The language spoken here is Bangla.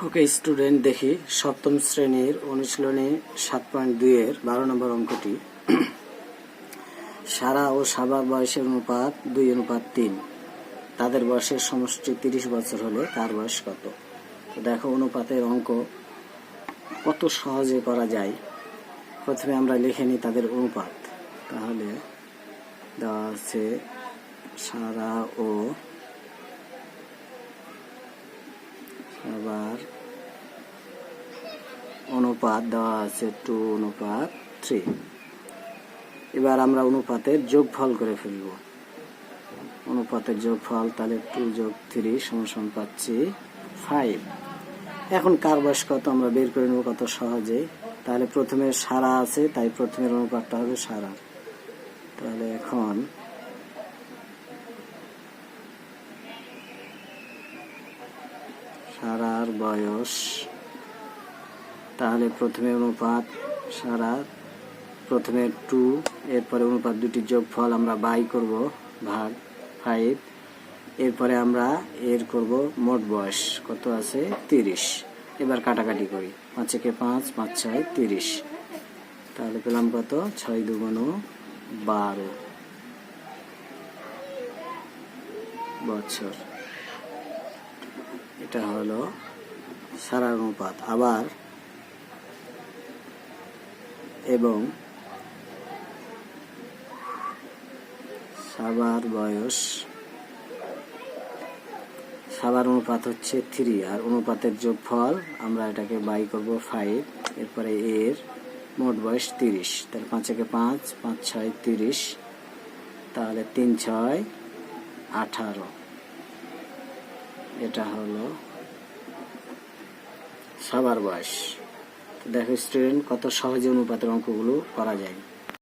ওকে, স্টুডেন্ট দেখি, সপ্তম শ্রেণির অনুশীলনী সাত পয়েন্ট দুইয়ের বারো নম্বর অঙ্কটি। সারা ও সাবা বয়সের অনুপাত দুই, অনুপাত তিন। তাদের বয়সের সমষ্টি তিরিশ বছর হলে তার বয়স কত? তো দেখো, অনুপাতের অঙ্ক কত সহজে করা যায়। প্রথমে আমরা লিখে নিই তাদের অনুপাত। তাহলে দেওয়া আছে সারা ও আবার অনুপাত দেওয়া আছে টু অনুপাত থ্রি এবার আমরা অনুপাতের যোগফল করে ফেলব। অনুপাতের যোগফল তাহলে টু যোগ থ্রি সমান পাচ্ছি ফাইভ এখন কার বয়স কত? আমরা বের করে নেব কত সহজে। তাহলে প্রথমে সারা আছে, তাই প্রথমের অনুপাতটা হবে সারা। তাহলে এখন সারার বয়স। তাহলে প্রথমে অনুপাত সারা প্রথমে টু এরপরে অনুপাত দুটি যোগফল আমরা বাই করব, ভাগ ফাইভ এরপরে আমরা এর করব মোট বয়স, কত আছে? তিরিশ। এবার কাটাকাটি করি। পাঁচ একে পাঁচ পাঁচ ছয়, তিরিশ। তাহলে পেলাম কত? ছয় দুগুণ বারো। বছর। এটা হলো সারা অনুপাত আবার এবং সাবার বয়স, সাবার অনুপাত হচ্ছে থ্রি আর অনুপাতের যোগফল আমরা এটাকে বাই করব ফাইভ এরপরে এর মোট বয়স তিরিশ। তাহলে পাঁচ একে পাঁচ পাঁচ ছয় তিরিশ, তাহলে তিন ছয় আঠারো। এটা হলো সবার বয়স। দেখো স্টুডেন্ট কত সহজে অনুপাতের অঙ্কগুলো করা যায়।